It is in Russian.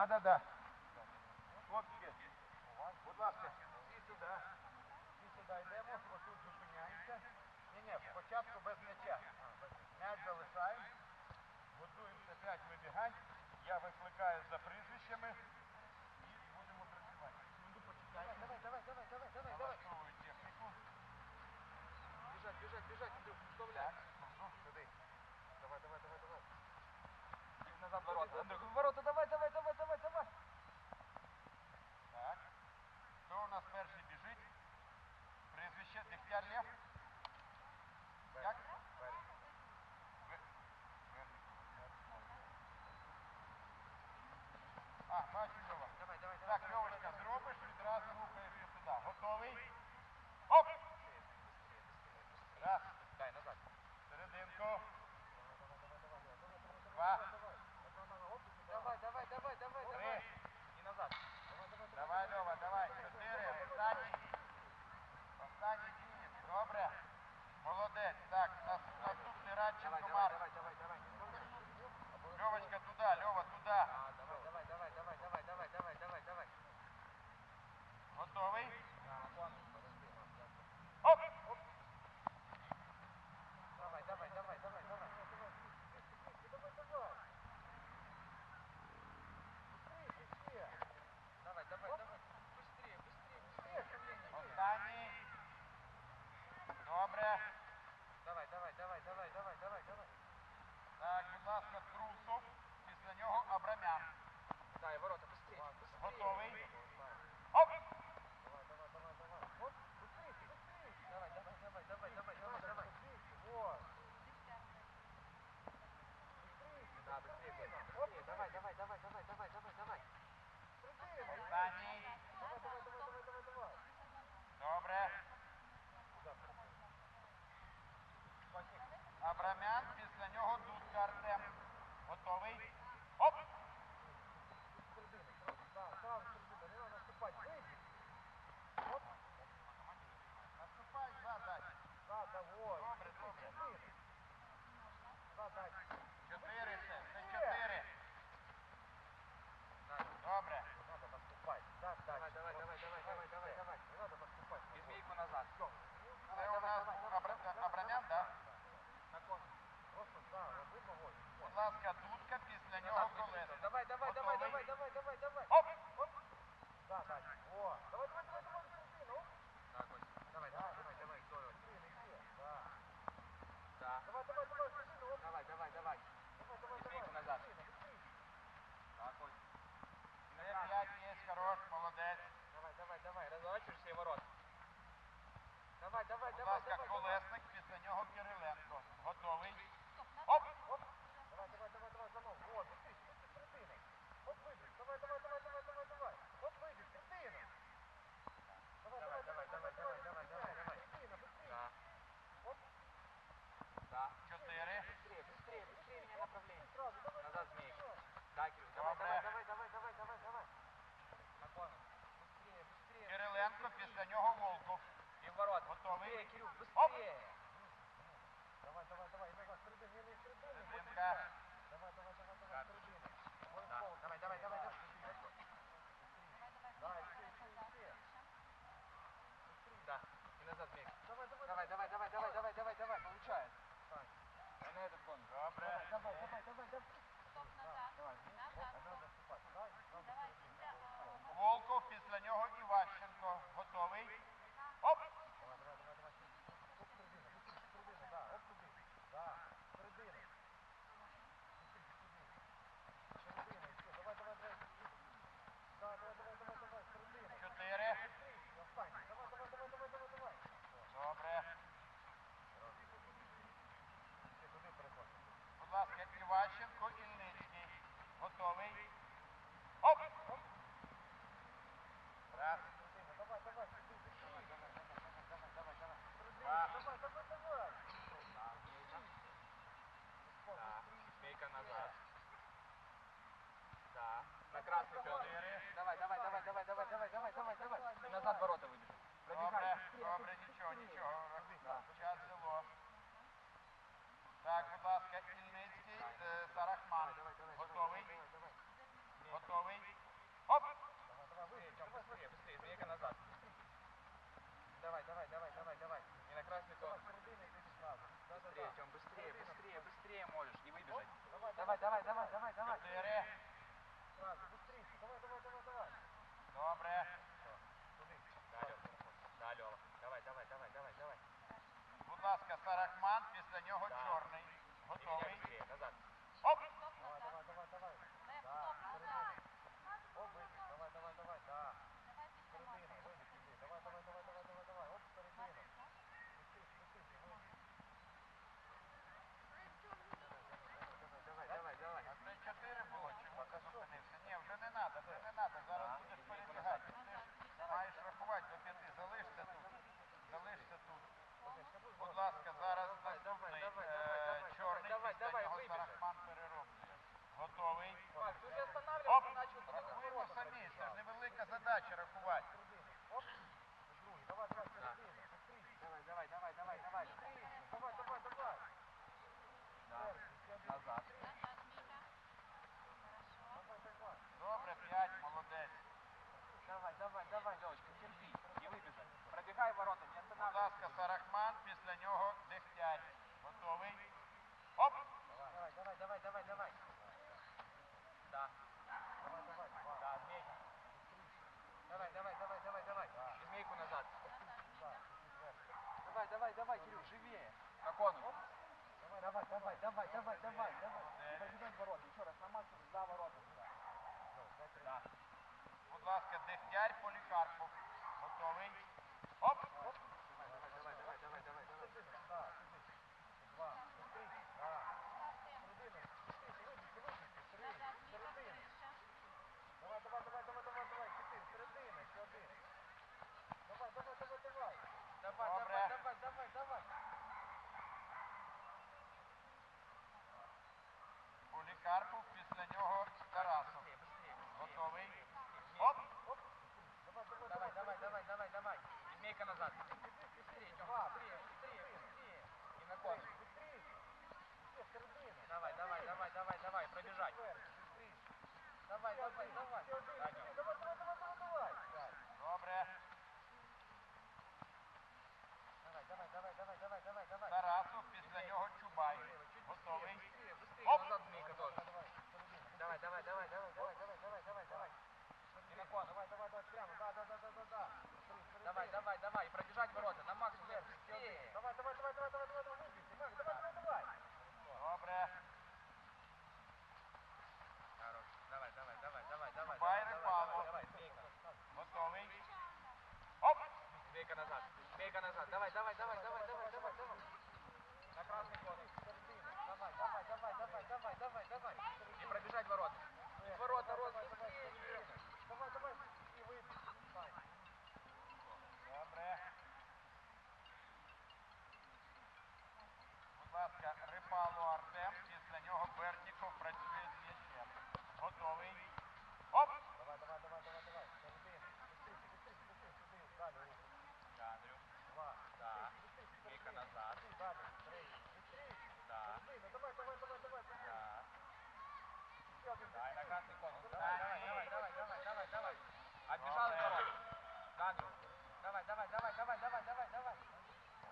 Да, да, да. Хлопці, будь ласка, всі сюди. Всі сюди йдемо, отут зупиняємося. Ні-ні, спочатку без м'яча. М'яч залишаємо. Готуємося 5 вибігань. Я викликаю за прізвищами і будемо працювати. Давай, давай, давай, давай, давай, давай, давай. техніку. Біжать, біжать, біжать, Андрюх, вставляй. Сюди. Давай, давай, давай, давай. Назад ворота. Андрюх, ворота, давай, давай, давай, давай. Да, и ворота, быстрее. быстрее. Готовый. Оп! Давай, давай, давай, давай. Вот, быстрее, быстрее. Давай, давай, давай, давай, давай, давай, давай. Вот. Быстрее. Да, быстрее, быстрее. Давай, давай, давай, давай, давай, давай, давай. Быстрее. Давай, давай, давай, давай, давай, давай. Доброе. Абрамян без вас як колесник, після нього Кириленко. Готовий. देखियो खुश है Tommy. після нього дихтяч. Готовий. Оп! Давай, давай, давай, давай, давай. Да. Давай, давай. Да, змейка. Давай, давай, давай, давай, давай. Да. Змейку назад. Да. Давай, давай, давай, Кирюх, живее. На кону. Давай, давай, давай, давай, давай, давай, давай. Возьмем ворота. Еще раз, на максимум за ворота. Да. Будь ласка, Дехтярь, Поліхарпов. Готовий. cargo Бейка назад. Давай, давай, давай, давай, давай, давай, давай. На красный ход. Давай, давай, давай, давай, давай, давай, давай. Не пробежать ворота. Ворота, ворота.